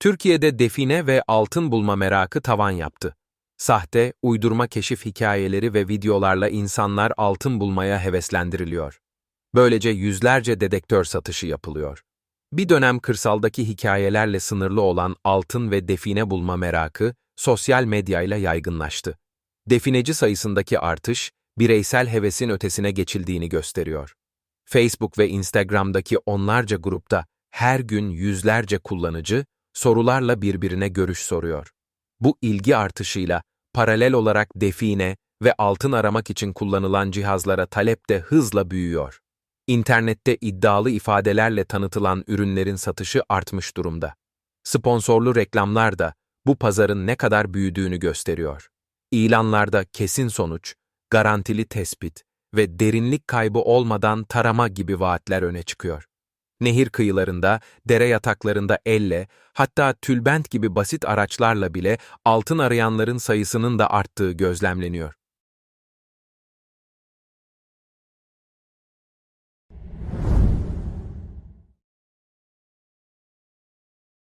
Türkiye'de define ve altın bulma merakı tavan yaptı. Sahte, uydurma keşif hikayeleri ve videolarla insanlar altın bulmaya heveslendiriliyor. Böylece yüzlerce dedektör satışı yapılıyor. Bir dönem kırsaldaki hikayelerle sınırlı olan altın ve define bulma merakı sosyal medyayla yaygınlaştı. Defineci sayısındaki artış, bireysel hevesin ötesine geçildiğini gösteriyor. Facebook ve Instagram'daki onlarca grupta her gün yüzlerce kullanıcı sorularla birbirine görüş soruyor. Bu ilgi artışıyla paralel olarak define ve altın aramak için kullanılan cihazlara talep de hızla büyüyor. İnternette iddialı ifadelerle tanıtılan ürünlerin satışı artmış durumda. Sponsorlu reklamlar da bu pazarın ne kadar büyüdüğünü gösteriyor. İlanlarda kesin sonuç, garantili tespit ve derinlik kaybı olmadan tarama gibi vaatler öne çıkıyor. Nehir kıyılarında, dere yataklarında elle, hatta tülbent gibi basit araçlarla bile altın arayanların sayısının da arttığı gözlemleniyor.